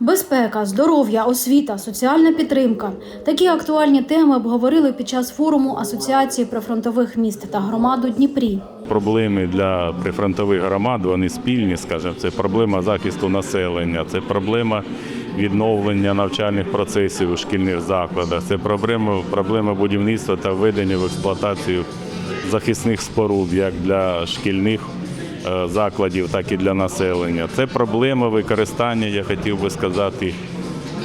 Безпека, здоров'я, освіта, соціальна підтримка такі актуальні теми обговорили під час форуму Асоціації прифронтових міст та громад у Дніпрі. Проблеми для прифронтових громад вони спільні, скажімо, це проблема захисту населення, це проблема відновлення навчальних процесів у шкільних закладах, це проблема, проблема будівництва та введення в експлуатацію захисних споруд як для шкільних закладів, так і для населення. Це проблема використання, я хотів би сказати,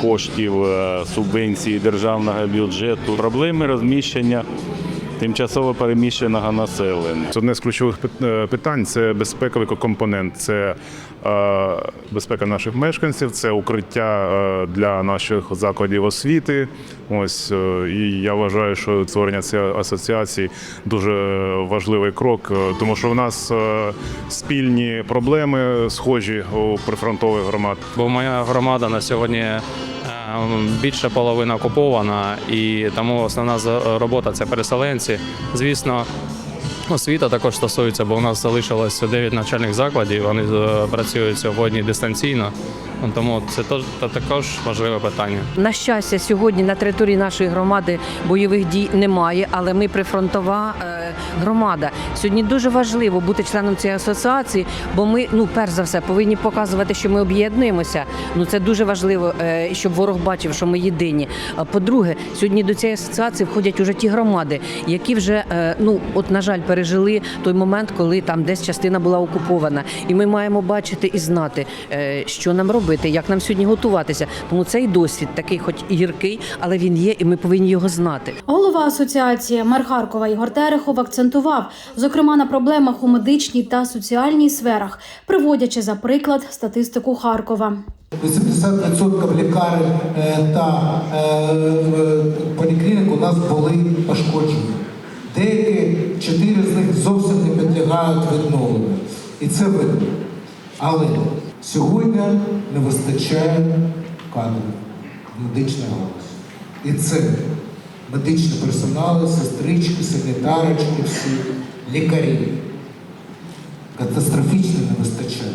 коштів е, субвенції державного бюджету, проблеми розміщення тимчасово переміщеного населення. Одне з ключових е, питань це безпековий компонент, це е, безпека наших мешканців, це укриття е, для наших закладів освіти. Ось і я вважаю, що створення цієї асоціації дуже важливий крок, тому що в нас спільні проблеми схожі у прифронтових громад. бо моя громада на сьогодні більше половина окупована, і тому основна робота це переселенці. Звісно, освіта також стосується, бо у нас залишилось 9 навчальних закладів. Вони е, працюють сьогодні дистанційно. Тому це та також важливе питання. На щастя, сьогодні на території нашої громади бойових дій немає, але ми прифронтова е, громада. Сьогодні дуже важливо бути членом цієї асоціації, бо ми, ну перш за все, повинні показувати, що ми об'єднуємося. Ну це дуже важливо, е, щоб ворог бачив, що ми єдині. По-друге, сьогодні до цієї асоціації входять уже ті громади, які вже ну от на жаль пережили той момент, коли там десь частина була окупована, і ми маємо бачити і знати, е, що нам робити, як нам сьогодні готуватися. Тому цей досвід такий, хоч і гіркий, але він є, і ми повинні його знати. Голова асоціації мер Харкова Ігор Терехов акцентував, зокрема на проблемах у медичній та соціальній сферах, приводячи за приклад статистику Харкова. 80% лікарень е, та е, поліклінік у нас були пошкоджені. Деякі чотири з них зовсім не підлягають відновленню. І це видно. Але сьогодні не вистачає кадрів в медичній галузі. І це медичний персонал, сестрички, санітарочки, всі, лікарі. Катастрофічно не вистачає.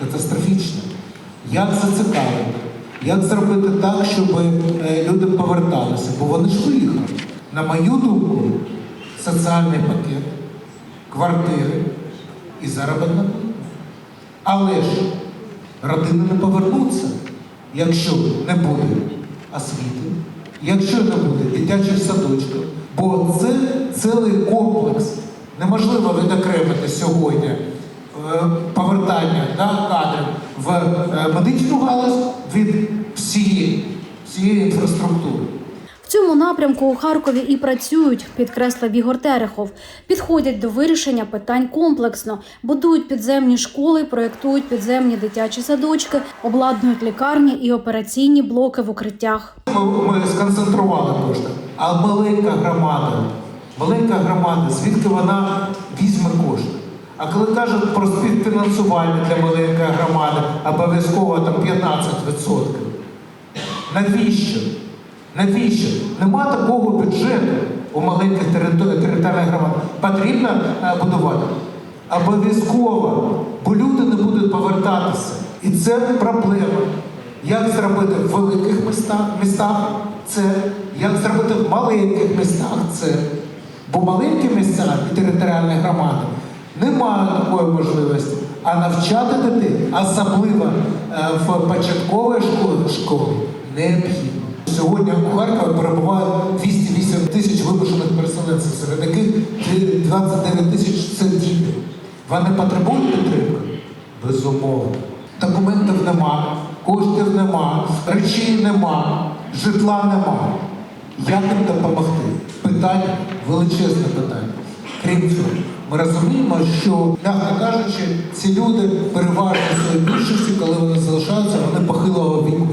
Катастрофічно. Як зацікавити? Як зробити так, щоб е, люди поверталися? Бо вони ж виїхали. На мою думку, соціальний пакет, квартири і заробітна. Але ж родини не повернуться, якщо не буде освіти, якщо не буде дитячих садочків. Бо це цілий комплекс. Неможливо відокремити сьогодні е, повертання да, кадрів в е, медичну галузь від всієї, всієї інфраструктури. Цьому напрямку у Харкові і працюють, підкреслив Ігор Терехов. Підходять до вирішення питань комплексно, будують підземні школи, проєктують підземні дитячі садочки, обладнують лікарні і операційні блоки в укриттях. Ми, ми сконцентрували кошти. А маленька громада, маленька громада, звідки вона візьме кошти? А коли кажуть про співфінансування для маленької громади, обов'язково там 15%. Навіщо? Навіщо? Нема такого бюджету у маленьких територіальних громад. Потрібно е, будувати. Обов'язково, бо люди не будуть повертатися. І це проблема. Як зробити в великих містах, містах це, як зробити в маленьких містах це. Бо маленькі місця і територіальні громади не мають такої можливості. А навчати дітей, особливо е, в початковій школі, школі, необхідно. Сьогодні у Харкові перебуває 208 тисяч вимушених переселенців, серед яких 29 тисяч це діти. Вони потребують підтримки? Безумовно. Документів нема, коштів нема, речей нема, житла нема. Як їм допомогти? Питання, величезне питання. Крім цього, ми розуміємо, що, м'яко кажучи, ці люди переважно своєї більшості, коли вони залишаються, вони похилого віку.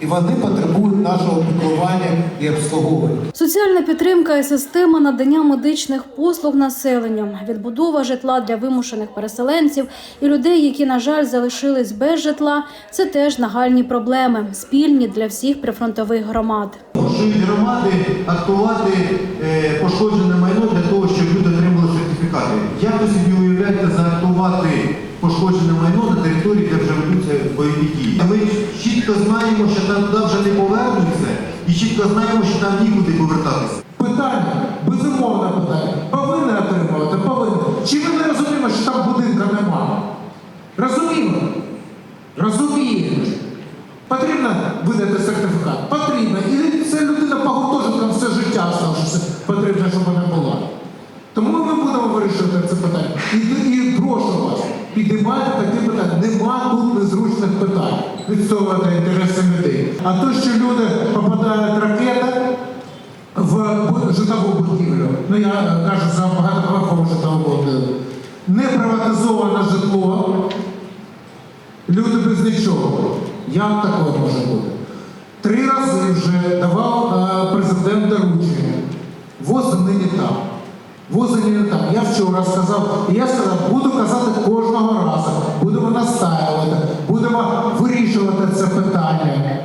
І вони потребують нашого піклування і обслуговування. Соціальна підтримка і система надання медичних послуг населенню, відбудова житла для вимушених переселенців і людей, які, на жаль, залишились без житла, це теж нагальні проблеми, спільні для всіх прифронтових громад. Можуть громади актувати е, пошкоджене майно для того, щоб люди отримали сертифікати. Як ви собі уявляєте заактувати пошкоджене майно території, де вже ведуться бойові дії. Ми чітко знаємо, що там туди вже не повернуться, і чітко знаємо, що там нікуди повертатися. Питання, безумовне питання. Повинні отримувати, повинні. Чи ми не розуміємо, що там будинка немає? Розуміємо? Розуміємо. Потрібно видати сертифікат? Потрібно. І це людина по гуртожиткам все життя залишиться. Потрібно, щоб вона була. Тому ми будемо вирішувати це питання. І, і прошу вас, підіймайте такі питання. Нема тут незручних питань. Відстоювати інтереси людей. А то, що люди попадають ракета в житлову будівлю, ну я е, кажу за багатоповерхову житлову будівлю, не приватизоване житло, люди без нічого. Як таке може бути? Три рази вже давав е, президент доручення. Воза нині там. Воза. Я вчора сказав, і я сказав, буду казати кожного разу. Будемо настаювати, будемо вирішувати це питання.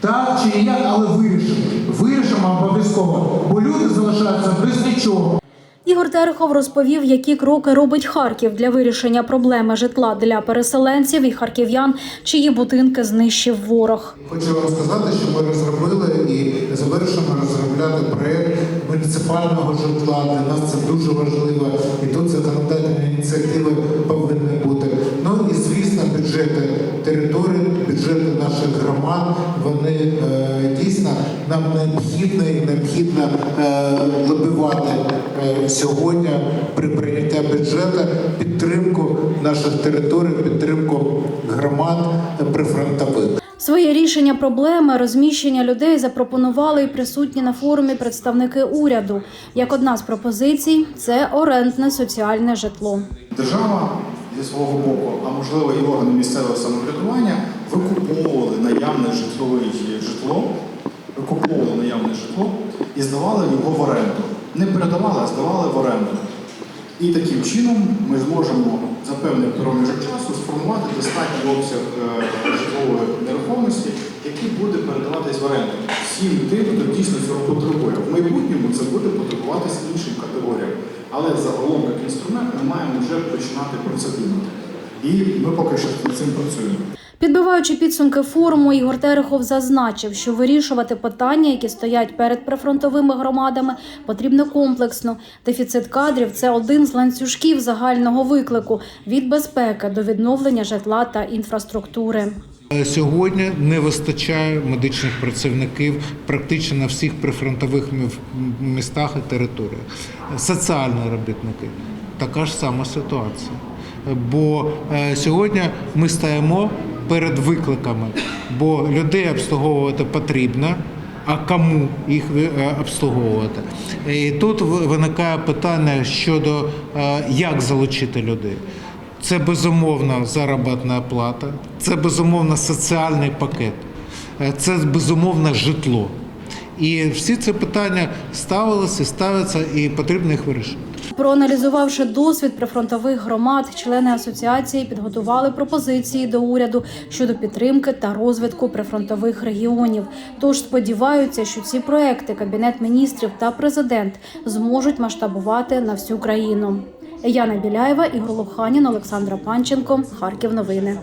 Так чи ніяк, але вирішимо. Вирішимо обов'язково, бо люди залишаються без нічого. Ігор Терехов розповів, які кроки робить Харків для вирішення проблеми житла для переселенців і харків'ян, чиї будинки знищив ворог. Хочу вам сказати, що ми розробили і завершимо розробляти проєкт муніципального житла. Для нас це дуже важливо, і тут законодательні ініціативи повинні бути. Ну і звісно, бюджети територій, бюджети наших громад. Вони е, нам необхідно і необхідно е, вибивати е, сьогодні при прийнятті бюджету підтримку наших територій, підтримку громад е, прифронтових. Своє рішення проблеми розміщення людей запропонували і присутні на форумі представники уряду. Як одна з пропозицій це орендне соціальне житло. Держава зі свого боку, а можливо і органи місцевого самоврядування, викуповували наявне житлове житло, викуповували наявне житло і здавали його в оренду. Не передавали, а здавали в оренду. І таким чином ми зможемо за певний проміжок часу сформувати достатній обсяг е, житлової нерухомості, який буде передаватись в оренду всім тим, хто дійсно цього потребує. В майбутньому це буде потребуватися іншим категоріям. Але загалом як інструмент ми маємо вже починати процедуру. І ми поки що над цим працюємо. Підбиваючи підсумки форуму, Ігор Терехов зазначив, що вирішувати питання, які стоять перед прифронтовими громадами, потрібно комплексно. Дефіцит кадрів це один з ланцюжків загального виклику від безпеки до відновлення житла та інфраструктури. Сьогодні не вистачає медичних працівників практично на всіх прифронтових містах і територіях. Соціальні робітники така ж сама ситуація. Бо е, сьогодні ми стаємо перед викликами, бо людей обслуговувати потрібно. А кому їх е, обслуговувати? І тут виникає питання щодо е, як залучити людей. Це безумовно заробітна плата, це безумовно соціальний пакет, е, це безумовно житло. І всі ці питання ставилися, ставляться, і потрібно їх вирішити. Проаналізувавши досвід прифронтових громад, члени асоціації підготували пропозиції до уряду щодо підтримки та розвитку прифронтових регіонів. Тож сподіваються, що ці проекти кабінет міністрів та президент зможуть масштабувати на всю країну. Яна Біляєва, Ігор Лоханін, Олександра Панченко, Харків. Новини.